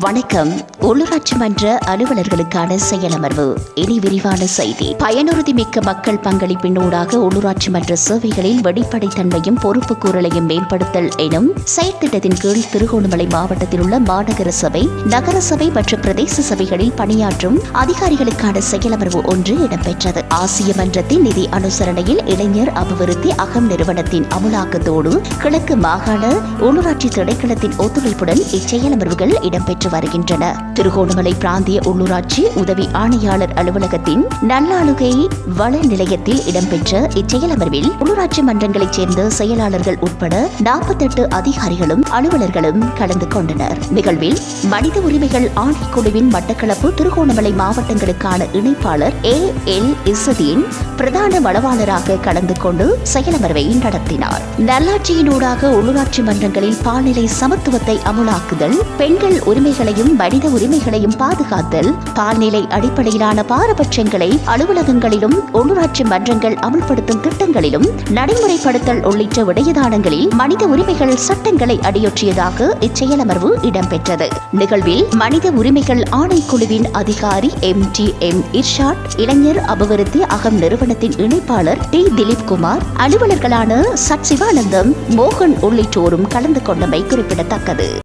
வணக்கம். உள்ளூராட்சி மன்ற அலுவலர்களுக்கான செயலமர்வு. இனி விரிவான செய்தி. பயனுறுதி மிக்க மக்கள் பங்களிப்பினூடாக உள்ளூராட்சி மன்ற சேவைகளில் வெளிப்படைத்தன்மையும் பொறுப்புக்கூறலையும் மேம்படுத்தல் எனும் செயற்திட்டத்தின் கீழ் திருகோணமலை மாவட்டத்தில் உள்ள மாநகர சபை நகர சபை மற்றும் பிரதேச சபைகளில் பணியாற்றும் அதிகாரிகளுக்கான செயலமர்வு ஒன்று இடம்பெற்றது. ஆசிய மன்றத்தின் நிதி அனுசரணையில் இளைஞர் அபிவிருத்தி அகம் நிறுவனத்தின் அமுலாக்கத்தோடு கிழக்கு மாகாண உள்ளூராட்சி திணைக்களத்தின் ஒத்துழைப்புடன் இச்செயலமர்வுகள் இடம்பெற்று வருகின்றன. திருகோணமலை பிராந்திய உள்ளூராட்சி உதவி ஆணையாளர் அலுவலகத்தின் நல்லாளுகை வள நிலையத்தில் இடம்பெற்ற இச்செயலமர்வில் உள்ளூராட்சி மன்றங்களைச் சேர்ந்த செயலாளர்கள் உட்பட நாற்பத்தெட்டு அதிகாரிகளும் அலுவலர்களும் கலந்து கொண்டனர். நிகழ்வில் மனித உரிமைகள் ஆணைக்குழுவின் மட்டக்களப்பு திருகோணமலை மாவட்டங்களுக்கான இணைப்பாளர் ஏ. எல். இசதீன் பிரதான வளவாளராக கலந்து கொண்டு செயலமர்வை நடத்தினார். நல்லாட்சியினூடாக உள்ளூராட்சி மன்றங்களில் பால்நிலை சமத்துவத்தை அமுலாக்குதல் பெண்கள் உரிமை உரிமைகளையும் மனித உரிமைகளையும் பாதுகாத்தல் பால்நிலை அடிப்படையிலான பாரபட்சங்களை அலுவலகங்களிலும் உள்ளூராட்சி மன்றங்கள் அமுல்படுத்தும் திட்டங்களிலும் நடைமுறைப்படுத்தல் உள்ளிட்ட விடயதானங்களில் மனித உரிமைகள் சட்டங்களை அடியொற்றியதாக இச்செயலமர்வு இடம்பெற்றது. நிகழ்வில் மனித உரிமைகள் ஆணைக்குழுவின் அதிகாரி எம். டி. எம். இர்ஷாட் இளைஞர் அபிவிருத்தி அகம் நிறுவனத்தின் இணைப்பாளர் டி. திலீப் குமார் அலுவலர்களான சட் சிவானந்தம் மோகன் உள்ளிட்டோரும் கலந்து கொண்டமை குறிப்பிடத்தக்கது.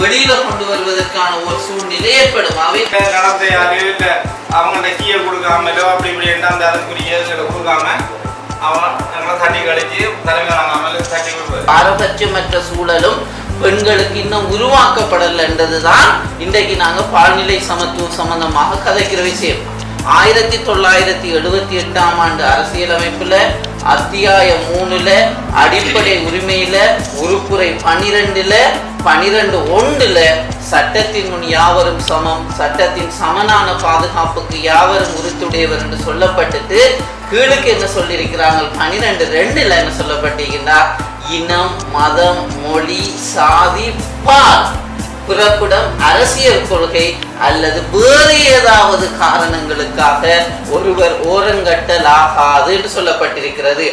வெளியில கொண்டு வருவதற்கான ஒரு சூழ்நிலை ஏற்படும். அவை நடந்த யாரு இல்ல. அவங்க கீயை கொடுக்காமலோ அப்படி இப்படி அந்த அதுக்குரிய கொடுக்காம அவன் எங்களை தட்டி கழிச்சு தலைமை வாங்காமல் தட்டி கொடுப்பாரு பாரபட்சமற்ற சூழலும் பெண்களுக்கு இன்னும் உருவாக்கப்படலைன்றதுதான் இன்றைக்கு நாங்க பால்நிலை சமத்துவம் சம்பந்தமாக கதைக்கிற விஷயம். ஆயிரத்தி தொள்ளாயிரத்தி எழுபத்தி எட்டாம் ஆண்டு அரசியலமைப்புல அத்தியாயம் மூணுல அடிப்படை உரிமையில உறுப்புரை பனிரெண்டுல பனிரெண்டு ஒன்றுல சட்டத்தின் முன் யாவரும் சமம் சட்டத்தின் சமனான பாதுகாப்புக்கு யாவரும் உறுத்துடையவர் என்று சொல்லப்பட்டுட்டு கீழுக்கு என்ன சொல்லியிருக்கிறாங்க பனிரெண்டு ரெண்டுல என்ன சொல்லப்பட்டிருக்கின்றா இனம் மதம் மொழி சாதி பால் பிறப்பிடம் அரசியல் கொள்கை அல்லது வேறு ஏதாவது காரணங்களுக்காக ஒருவர் ஓரங்கட்டலாகாது என்று சொல்லப்பட்டிருக்கிறது.